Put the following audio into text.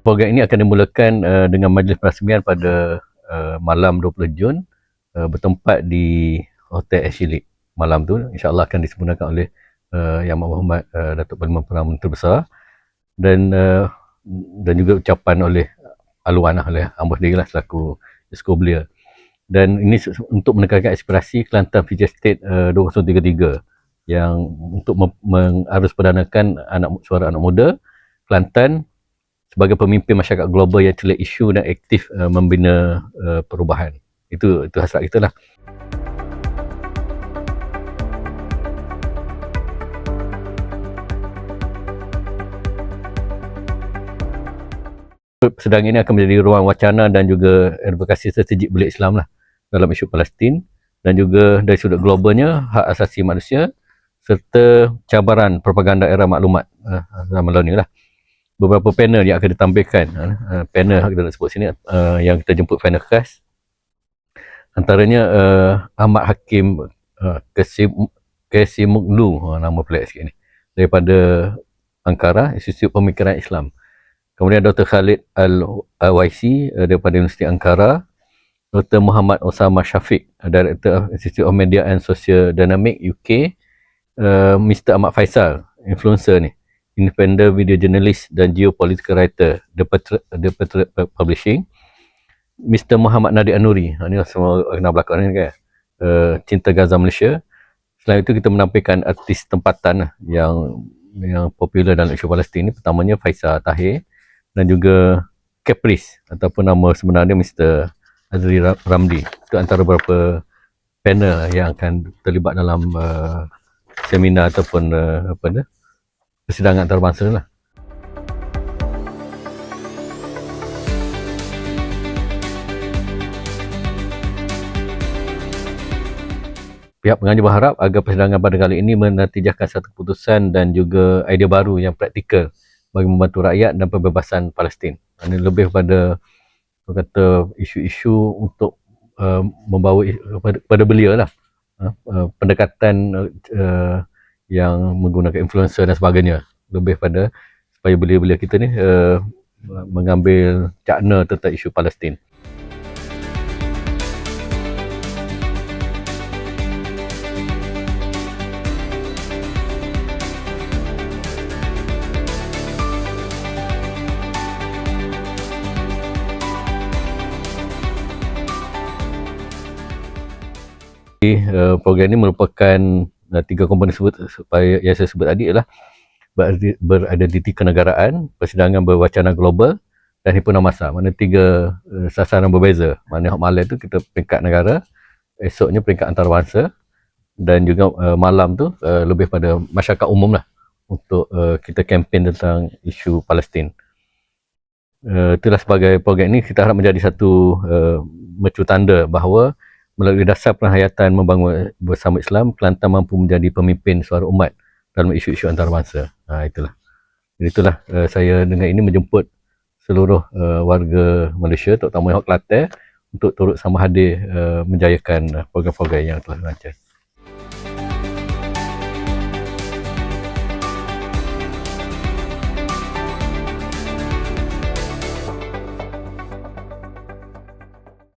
Program ini akan dimulakan uh, dengan majlis perasmian pada uh, malam 20 Jun uh, bertempat di Hotel Ashley. Malam tu insya-Allah akan disempurnakan oleh uh, Yang Muhammad uh, Datuk Parlimen Perdana Menteri Besar dan uh, dan juga ucapan oleh Aluan lah, oleh Ambos sendiri lah selaku Esko belia. Dan ini untuk menekankan aspirasi Kelantan Future State uh, 2033 yang untuk mengarus perdanakan anak suara anak muda Kelantan sebagai pemimpin masyarakat global yang celik isu dan aktif uh, membina uh, perubahan. Itu itu hasrat kita lah. Persidangan ini akan menjadi ruang wacana dan juga advokasi strategik belia Islam lah dalam isu Palestin dan juga dari sudut globalnya hak asasi manusia serta cabaran propaganda era maklumat uh, zaman lalu ni lah beberapa panel yang akan ditampilkan uh, panel yang kita nak sebut sini uh, yang kita jemput panel khas antaranya uh, Ahmad Hakim uh, Kesim Kesimuglu uh, nama pelik sikit ni daripada Ankara Institut Pemikiran Islam kemudian Dr. Khalid Al-Waisi uh, daripada Universiti Ankara Dr. Muhammad Osama Syafiq uh, Director of Institute of Media and Social Dynamic UK uh, Mr. Ahmad Faisal influencer ni independent video journalist dan geopolitical writer The Patriot, The Patriot Publishing. Mr. Muhammad Nadir Anuri. Ha, ni semua kenal belakang ni kan? Uh, Cinta Gaza Malaysia. Selain itu kita menampilkan artis tempatan lah yang yang popular dalam isu Palestin ni. Pertamanya Faisal Tahir dan juga Caprice ataupun nama sebenarnya Mr. Azri Ra- Ramli. Itu antara beberapa panel yang akan terlibat dalam uh, seminar ataupun uh, apa ni persidangan antarabangsa lah. Pihak penganjur berharap agar persidangan pada kali ini menatijahkan satu keputusan dan juga idea baru yang praktikal bagi membantu rakyat dan pembebasan Palestin. Ini lebih pada kata isu-isu untuk uh, membawa i- pada, lah. Uh, uh, pendekatan uh, yang menggunakan influencer dan sebagainya. Lebih pada supaya belia-belia kita ni uh, mengambil cakna tentang isu Palestin. uh, program ini merupakan uh, tiga komponen sebut supaya yang saya sebut tadi ialah beridentiti kenegaraan, persidangan berwacana global dan himpunan masa. Mana tiga uh, sasaran berbeza. Mana hak malam tu kita peringkat negara, esoknya peringkat antarabangsa dan juga uh, malam tu uh, lebih pada masyarakat umum lah untuk uh, kita kempen tentang isu Palestin. Uh, itulah sebagai program ini kita harap menjadi satu uh, mercu tanda bahawa melalui dasar penghayatan membangun bersama Islam, Kelantan mampu menjadi pemimpin suara umat dalam isu-isu antarabangsa. Ha, itulah. Itulah uh, saya dengan ini menjemput seluruh uh, warga Malaysia, terutama yang Kelantan untuk turut sama hadir uh, menjayakan program-program yang telah dilancar.